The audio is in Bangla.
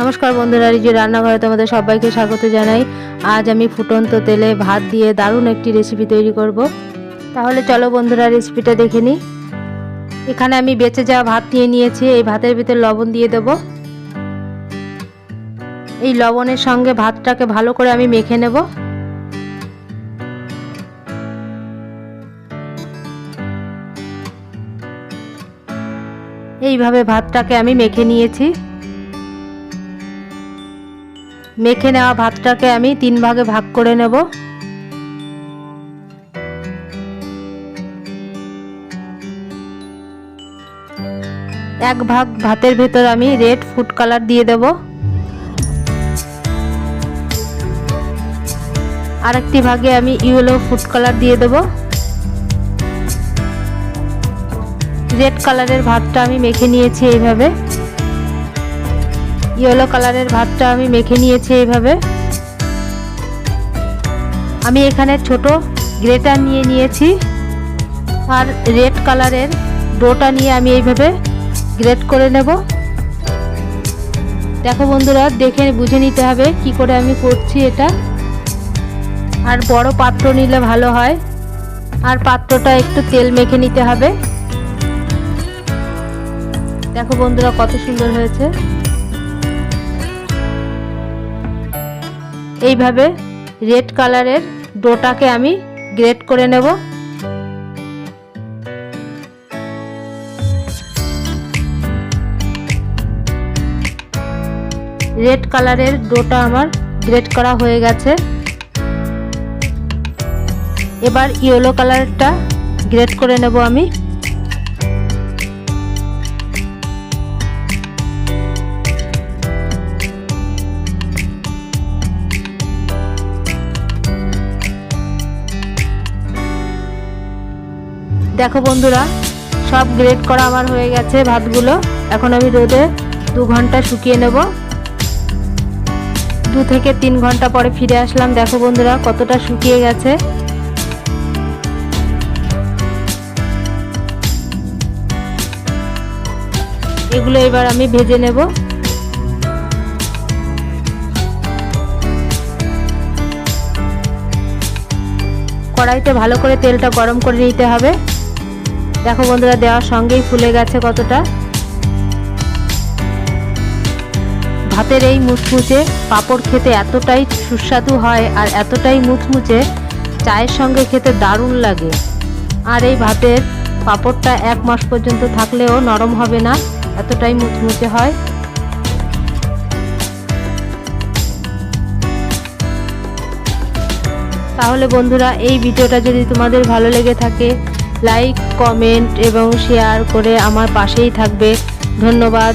নমস্কার বন্ধুরা রিজু রান্নাঘরে তোমাদের সবাইকে স্বাগত জানাই। আজ আমি ফুটন্ত তেলে ভাত দিয়ে দারুণ একটি রেসিপি তৈরি করব। তাহলে চলো বন্ধুরা রেসিপিটা দেখে নিই। এখানে আমি বেঁচে যাওয়া ভাত নিয়ে নিয়েছি, এই ভাতের ভিতর লবণ দিয়ে দেব। এই লবণের সঙ্গে ভাতটাকে ভালো করে আমি মেখে নেব। এইভাবে ভাতটাকে আমি মেখে নিয়েছি। মেখে নেওয়া ভাতটাকে আমি তিন ভাগে ভাগ করে নেব। এক ভাগ ভাতের ভেতর আমি রেড ফুড কালার দিয়ে দেব। আরেকটি ভাগে আমি ইয়েলো ফুড কালার দিয়ে দেব। রেড কালারের ভাতটা আমি মেখে নিয়েছি এইভাবে। ইয়েলো কালারের ভাতটা আমি মেখে নিয়েছি এইভাবে। আমি এখানে ছোট গ্রেটার নিয়ে নিয়েছি আর রেড কালারের ডোটা নিয়ে আমি এইভাবে গ্রেট করে নেব। দেখো বন্ধুরা, দেখে বুঝে নিতে হবে কি করে আমি করছি এটা। আর বড় পাত্র নিলে ভালো হয়। আর পাত্রটা একটু তেল মেখে নিতে হবে। দেখো বন্ধুরা কত সুন্দর হয়েছে। এইভাবে রেড কালারের ডোটাকে আমি গ্রেট করে নেব। রেড কালারের ডোটা আমার গ্রেট করা হয়ে গেছে। এবার ইয়েলো কালারটা গ্রেট করে নেব আমি। দেখো বন্ধুরা, সব গ্রেড করা আমার হয়ে গেছে ভাতগুলো। এখন আমি রোদে দু ঘণ্টা শুকিয়ে নেব। দু থেকে তিন ঘণ্টা পরে ফিরে আসলাম। দেখো বন্ধুরা, কতটা শুকিয়ে গেছে। এগুলো এবার আমি ভেজে নেব। কড়াইতে ভালো করে তেলটা গরম করে নিতে হবে। দেখো বন্ধুরা, দেওয়ার সঙ্গেই ফুলে গেছে কতটা। ভাতের এই মুচমুচে পাঁপড় খেতে এতটাই সুস্বাদু হয় আর এতটাই মুচমুচে চায়ের সঙ্গে খেতে দারুণ লাগে। আর এই ভাতের পাঁপড়টা এক মাস পর্যন্ত থাকলেও নরম হবে না, এতটাই মুচমুচে হয়। তাহলে বন্ধুরা, এই ভিডিওটা যদি তোমাদের ভালো লেগে থাকে লাইক কমেন্ট এবং শেয়ার করে আমার পাশেই থাকবে। ধন্যবাদ।